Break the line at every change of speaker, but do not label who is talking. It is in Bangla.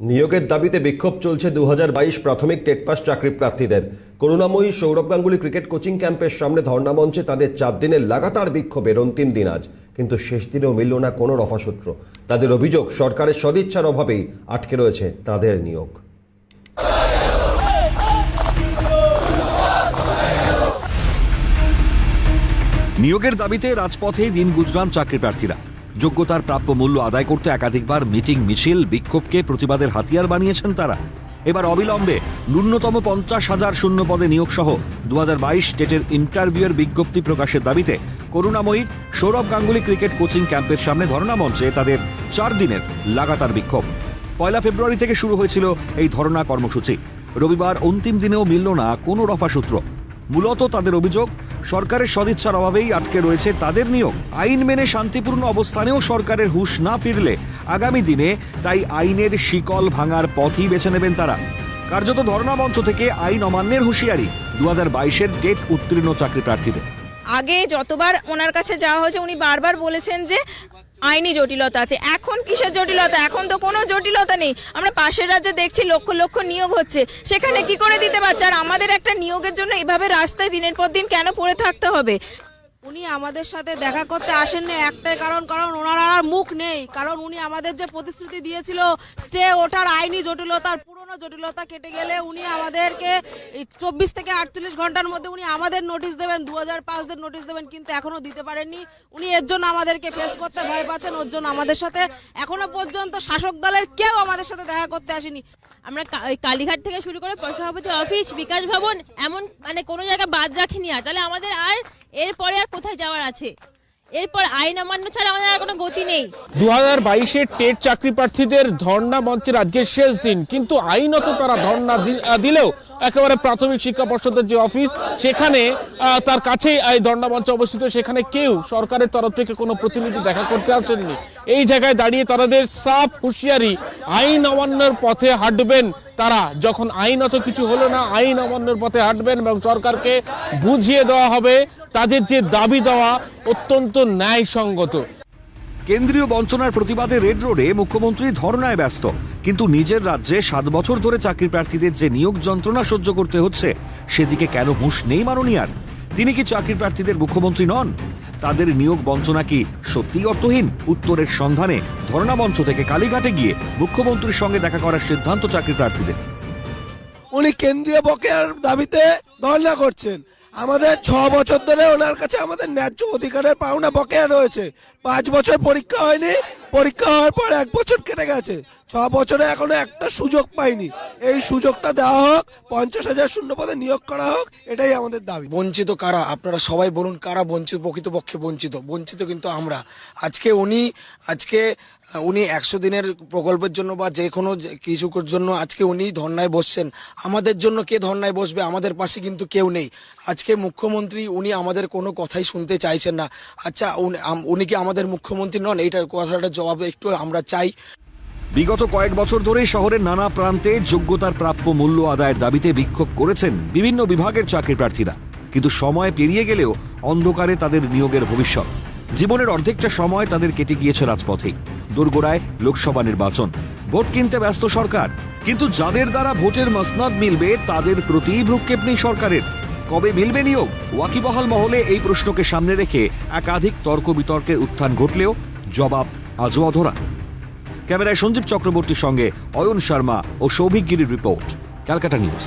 নিয়োগের দাবিতে বিক্ষোভ চলছে দু হাজার বাইশ প্রাথমিক টেট পাস চাকরি প্রার্থীদের। করুণাময়ী সৌরভ গাঙ্গুলি ক্রিকেট কোচিং ক্যাম্পের সামনে ধর্ণামঞ্চে তাদের চার দিনের লাগাতার বিক্ষোভের অন্তিম দিন আজ, কিন্তু শেষ দিনেও মিলল না কোনো রফাসূত্র। তাদের অভিযোগ, সরকারের সদিচ্ছার অভাবেই আটকে রয়েছে তাদের নিয়োগ।
নিয়োগের দাবিতে রাজপথেই দিন গুজরান চাকরি প্রার্থীরা। যোগ্যতার প্রাপ্য মূল্য আদায় করতে একাধিকবার মিটিং মিছিল, বিক্ষোভকে প্রতিবাদের হাতিয়ার বানিয়েছেন তারা। এবার অবিলম্বে ন্যূনতম পঞ্চাশ হাজার শূন্য পদে নিয়োগ সহ দু টেটের ইন্টারভিউয়ের বিজ্ঞপ্তি প্রকাশের দাবিতে করুণাময়ীর সৌরভ গাঙ্গুলি ক্রিকেট কোচিং ক্যাম্পের সামনে ধর্ণা মঞ্চে তাদের চার দিনের লাগাতার বিক্ষোভ। পয়লা ফেব্রুয়ারি থেকে শুরু হয়েছিল এই ধর্ণা কর্মসূচি। রবিবার অন্তিম দিনেও মিলল না কোনো রফা সূত্র। মূলত তাদের অভিযোগ সরকারের সদিচ্ছার অভাবেই আটকে রয়েছে তাদের নিয়োগ। আইন মেনে শান্তিপূর্ণ অবস্থানেও সরকারের হুশ না ফিরলে আগামী দিনে তাই আইনের শিকল ভাঙার পথই বেছে নেবেন তারা। কার্যত ধর্ণা মঞ্চ থেকে আইন অমান্যের হুঁশিয়ারি দু হাজার ডেট উত্তীর্ণ চাকরি প্রার্থীদের
আগে যতবার ওনার কাছে যাওয়া হয়েছে, উনি বারবার বলেছেন যে আইনি জটিলতা আছে। এখন কিসের জটিলতা? এখন তো কোনো জটিলতা নেই। আমরা পাশের রাজ্যে দেখছি লক্ষ লক্ষ নিয়োগ হচ্ছে। সেখানে কি করে দিতে পারছে? আর আমাদের একটা নিয়োগের জন্য এভাবে রাস্তায় দিনের পর দিন কেন পড়ে থাকতে হবে?
উনি আমাদের সাথে দেখা করতে আসেননি একটাই কারণ কারণ ওনার আর মুখ নেই। কারণ উনি আমাদের যে প্রতিশ্রুতি দিয়েছিল, স্টে ওঠার আইনি জটিলতার, পুরনো জটিলতা কেটে গেলে উনি আমাদেরকে চব্বিশ থেকে আটচল্লিশ ঘণ্টার মধ্যে উনি আমাদের নোটিশ দেবেন, দু হাজার পাঁচদের নোটিশ দেবেন, কিন্তু এখনও দিতে পারেননি। উনি এর জন্য আমাদেরকে ফেস করতে ভয় পাচ্ছেন, ওর জন্য আমাদের সাথে এখনও পর্যন্ত শাসক দলের কেউ আমাদের সাথে দেখা করতে আসেনি।
আমরা কালীঘাট থেকে শুরু করে সভাপতি অফিস, বিকাশ ভবন, এমন মানে কোনো জায়গা বাদ রাখিনি আর। তাহলে আমাদের আর এরপরে আর কোথায় যাওয়ার আছে? এরপর আইন অমান্য ছাড়া আমাদের কোনো গতি নেই।
দু হাজার বাইশে টেট চাকরি প্রার্থীদের ধর্ণা মঞ্চের আজকের শেষ দিন, কিন্তু আইনত তারা ধর্ণা দিলেও একেবারে প্রাথমিক শিক্ষা পর্ষদের যে অফিস, সেখানে তার কাছেই এই ধর্ণা অবস্থিত। সেখানে কেউ সরকারের তরফ থেকে কোনো প্রতিনিধি দেখা করতে আসেননি। এই জায়গায় দাঁড়িয়ে তাদের সাফ হুঁশিয়ারি, আইন অমান্যের পথে হাঁটবেন তারা। যখন আইনত কিছু হলো না, আইন অমান্যের পথে হাঁটবেন এবং সরকারকে বুঝিয়ে দেওয়া হবে, তাদের যে দাবি দেওয়া অত্যন্ত ন্যায়সঙ্গত।
কেন্দ্রীয় বঞ্চনার প্রতিবাদে রেড রোডে মুখ্যমন্ত্রী ধর্নায় ব্যস্ত। কিন্তু নিজের রাজ্যে সাত বছর ধরে চাকরি প্রার্থীদের যে নিয়োগ যন্ত্রণা সহ্য করতে হচ্ছে, সেদিকে কেন হুঁশ নেই মাননীয়ার? তিনি কি চাকরি প্রার্থীদের মুখ্যমন্ত্রী নন? তাদের নিয়োগ বঞ্চনা কি সত্যিই অর্থহীন? উত্তরের সন্ধানে ধর্ণা মঞ্চ থেকে কালীঘাটে গিয়ে মুখ্যমন্ত্রীর সঙ্গে দেখা করার সিদ্ধান্ত চাকরি প্রার্থীদের।
উনি কেন্দ্রীয় বকেয়ার দাবিতে ধর্ণা করছেন। আমাদের ছ বছর ধরে ওনার কাছে আমাদের ন্যায্য অধিকারের পাওনা বকেয়া রয়েছে। পাঁচ বছর পরীক্ষা হয়নি। পরীক্ষা হওয়ার পর এক বছর কেটে গেছে। ছ বছরে এখনও একটা সুযোগ পাইনি। এই সুযোগটা দেওয়া হোক, পঞ্চাশ হাজার শূন্য পদে নিয়োগ করা হোক, এটাই আমাদের দাবি।
বঞ্চিত কারা? আপনারা সবাই বলুন কারা বঞ্চিত প্রকৃতপক্ষে বঞ্চিত? বঞ্চিত কিন্তু আমরা। আজকে উনি আজকে, উনি একশো দিনের প্রকল্পের জন্য বা যে কোনো কিছুর জন্য আজকে উনি ধর্নায় বসছেন। আমাদের জন্য কে ধর্নায় বসবে? আমাদের পাশে কিন্তু কেউ নেই। আজকে মুখ্যমন্ত্রী, উনি আমাদের কোনো কথাই শুনতে চাইছেন না। আচ্ছা উনি কি আমাদের মুখ্যমন্ত্রী নন, এইটার কথাটার জবাব একটু আমরা চাই।
বিগত কয়েক বছর ধরেই শহরের নানা প্রান্তে যোগ্যতার প্রাপ্য মূল্য আদায়ের দাবিতে বিক্ষোভ করেছেন বিভিন্ন বিভাগের চাকরি প্রার্থীরা। কিন্তু সময় পেরিয়ে গেলেও অন্ধকারে তাদের নিয়োগের ভবিষ্যৎ। জীবনের অর্ধেকটা সময় তাদের কেটে গিয়েছে রাজপথে। দোরগোড়ায় লোকসভা নির্বাচন। ভোট কিনতে ব্যস্ত সরকার। কিন্তু যাদের দ্বারা ভোটের মসনদ মিলবে, তাদের প্রতি ভ্রুক্ষেপ নেই সরকারের। কবে মিলবে নিয়োগ? ওয়াকিবহাল মহলে এই প্রশ্নকে সামনে রেখে একাধিক তর্ক বিতর্কের উত্থান ঘটলেও জবাব আজও অধরা। ক্যামেরায় সঞ্জীব চক্রবর্তীর সঙ্গে অয়ন শর্মা ও সৌভিক গিরির রিপোর্ট, ক্যালকাটা নিউজ।